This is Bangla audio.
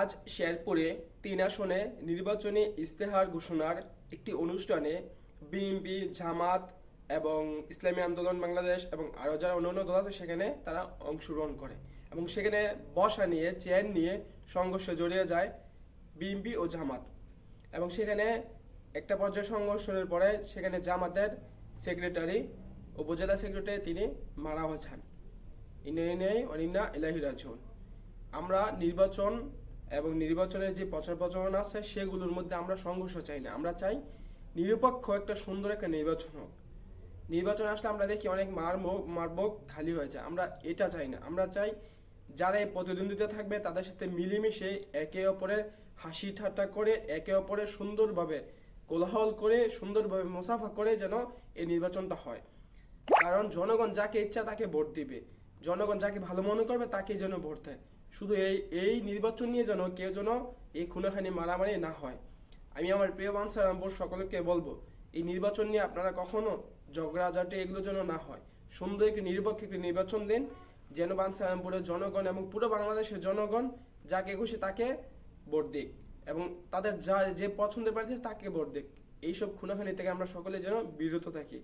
আজ শেরপুরে তিন আসনে নির্বাচনী ইস্তেহার ঘোষণার একটি অনুষ্ঠানে বিএনপি, জামাত এবং ইসলামী আন্দোলন, বাংলাদেশ এবং আরও যারা অন্যান্য দল আছে, সেখানে তারা অংশগ্রহণ করে এবং সেখানে বসা নিয়ে, চেয়ার নিয়ে সংঘর্ষে জড়িয়ে যায় বিএনপি ও জামাত। এবং সেখানে একটা পর্যায়ে সংঘর্ষের পরে সেখানে জামাতের সেক্রেটারি, উপজেলা সেক্রেটারি তিনি মারা হয়েছেন। ইলাহি আমরা নির্বাচন এবং নির্বাচনের যে প্রচার প্রচারণা আছে, সেগুলোর মধ্যে আমরা সংঘর্ষ চাই না। আমরা চাই নিরপেক্ষ একটা সুন্দর একটা নির্বাচন হোক। নির্বাচন আসলে আমরা দেখি অনেক মারমুখ মারবক খালি হয়ে যায়। আমরা এটা চাই না। আমরা চাই যারা এই প্রতিদ্বন্দ্বিতা থাকবে, তাদের সাথে মিলেমিশে একে অপরের হাসি ঠাট্টা করে, একে অপরের সুন্দরভাবে কোলাহল করে, সুন্দরভাবে মুসাফা করে যেন এই নির্বাচনটা হয়। কারণ জনগণ যাকে ইচ্ছা তাকে ভোট দিবে। জনগণ যাকে ভালো মনে করবে তাকেই যেন ভোট দেয়। শুধু এই এই নির্বাচন নিয়ে যেন কেউ যেন এই খুনাখানি মারামারি না হয়। আমি আমার প্রিয় বানসারামপুর সকলকে বলব, এই নির্বাচন নিয়ে আপনারা কখনো ঝগড়াঝাটি এগুলো যেন না হয়। সুন্দর একটি নিরপেক্ষ একটি নির্বাচন দিন, যেন বানসারামপুরের জনগণ এবং পুরো বাংলাদেশের জনগণ যাকে খুশি তাকে ভোট দিক এবং তাদের যা, যে পছন্দের প্রার্থী তাকে ভোট দিক। এইসব খুনাখানি থেকে আমরা সকলে যেন বিরত থাকি।